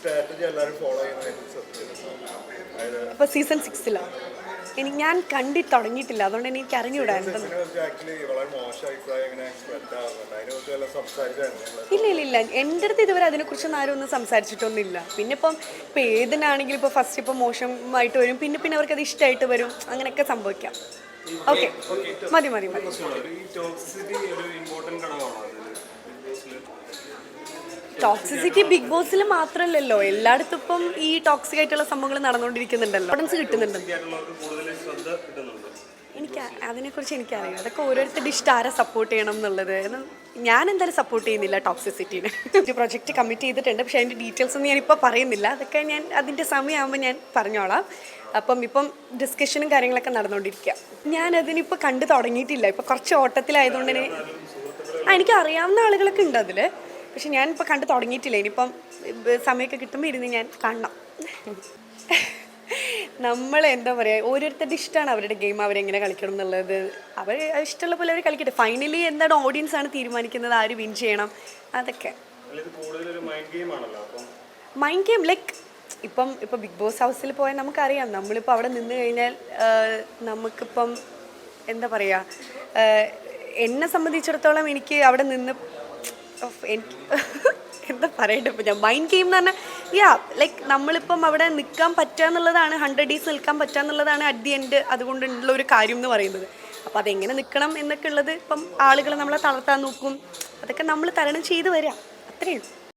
Strategy എല്ലാവരും follow ചെയ്യുന്നതായിട്ട് അപ്പോൾ സീസൺ സിക്സിലാണ് എനിക്ക് ഞാൻ കണ്ടി തുടങ്ങിയിട്ടില്ല അതുകൊണ്ട് എനിക്ക് സംസാരിച്ചായിരുന്നു ഇല്ല ഇല്ല ഇല്ല. എന്റെ അടുത്ത് ഇതുവരെ അതിനെക്കുറിച്ചൊന്നും ആരും ഒന്നും സംസാരിച്ചിട്ടൊന്നുമില്ല. പിന്നെ ഇപ്പം ഇപ്പം ഏതിനാണെങ്കിലും ഇപ്പോൾ ഫസ്റ്റ് ഇപ്പം മോശമായിട്ട് വരും. പിന്നെ പിന്നെ അവർക്ക് അത് ഇഷ്ടമായിട്ട് വരും. അങ്ങനെയൊക്കെ സംഭവിക്കാം. ഓക്കെ മതി മതി മതി ഈ ടോക്സിസിറ്റി ഒരു ഇമ്പോർട്ടന്റ് ഘടകമാണോ അതിൽ ബിഗ് ബോസിൽ ടോക്സിസിറ്റി ബിഗ് ബോസിൽ മാത്രമല്ലല്ലോ എല്ലായിടത്തും ഇപ്പം ഈ ടോക്സിക് ആയിട്ടുള്ള സംഭവങ്ങൾ നടന്നുകൊണ്ടിരിക്കുന്നുണ്ടല്ലോ. ഓഡൻസ് കിട്ടുന്നുണ്ട് എനിക്ക് അതിനെക്കുറിച്ച് എനിക്കറിയാം അതൊക്കെ ഓരോരുത്തരുടെ ഇഷ്ടം. ആരെ സപ്പോർട്ട് ചെയ്യണം എന്നുള്ളത്. ഞാൻ എന്തായാലും സപ്പോർട്ട് ചെയ്യുന്നില്ല ടോക്സിസിറ്റീനെ ഒരു പ്രൊജക്റ്റ് കമ്മിറ്റ് ചെയ്തിട്ടുണ്ട്. പക്ഷേ അതിന്റെ ഡീറ്റെയിൽസ് ഒന്നും ഞാനിപ്പോൾ പറയുന്നില്ല. അതൊക്കെ ഞാൻ അതിന്റെ സമയമാകുമ്പോൾ ഞാൻ പറഞ്ഞോളാം. അപ്പം ഇപ്പം ഡിസ്കഷനും കാര്യങ്ങളൊക്കെ നടന്നുകൊണ്ടിരിക്കുക ഞാൻ അതിനിപ്പോൾ കണ്ടു തുടങ്ങിയിട്ടില്ല. ഇപ്പോൾ കുറച്ച് ഓട്ടത്തിലായതുകൊണ്ട് എനിക്ക് അറിയാവുന്ന ആളുകളൊക്കെ ഉണ്ട് അതിൽ പക്ഷെ ഞാനിപ്പോൾ കണ്ടു തുടങ്ങിയിട്ടില്ല. ഇനിയിപ്പം സമയമൊക്കെ കിട്ടുമ്പോൾ ഇരുന്ന് ഞാൻ കാണണം. നമ്മൾ എന്താ പറയുക ഓരോരുത്തരുടെ ഇഷ്ടമാണ് അവരുടെ ഗെയിം അവരെങ്ങനെ കളിക്കണം എന്നുള്ളത്. അവർ ഇഷ്ടമുള്ള പോലെ അവർ കളിക്കട്ടെ. ഫൈനലി എന്താണ് ഓഡിയൻസ് ആണ് തീരുമാനിക്കുന്നത് ആര് വിൻ ചെയ്യണം അതൊക്കെ. മൈൻഡ് ഗെയിം ലൈക്ക് ഇപ്പം ഇപ്പം ബിഗ് ബോസ് ഹൗസിൽ പോയാൽ നമുക്കറിയാം. നമ്മളിപ്പോൾ അവിടെ നിന്ന് കഴിഞ്ഞാൽ നമുക്കിപ്പം എന്താ പറയുക എന്നെ സംബന്ധിച്ചിടത്തോളം എനിക്ക് അവിടെ നിന്ന് എന്താ പറയട്ടെ ഇപ്പം ഞാൻ? മൈൻഡ് ഗെയിം എന്ന് പറഞ്ഞാൽ യാ ലൈക്ക് നമ്മളിപ്പം അവിടെ നിൽക്കാൻ പറ്റുക എന്നുള്ളതാണ് ഹൺഡ്രഡ് ഡേയ്സ് നിൽക്കാൻ പറ്റുക എന്നുള്ളതാണ് അറ്റ് ദി എൻഡ് അതുകൊണ്ടുള്ള ഒരു കാര്യം എന്ന് പറയുന്നത്. അപ്പോൾ അതെങ്ങനെ നിൽക്കണം എന്നൊക്കെ ഉള്ളത് ഇപ്പം ആളുകൾ നമ്മളെ തളർത്താൻ നോക്കും. അതൊക്കെ നമ്മൾ തരണം ചെയ്ത് വരാം. അത്രയേ ഉള്ളൂ.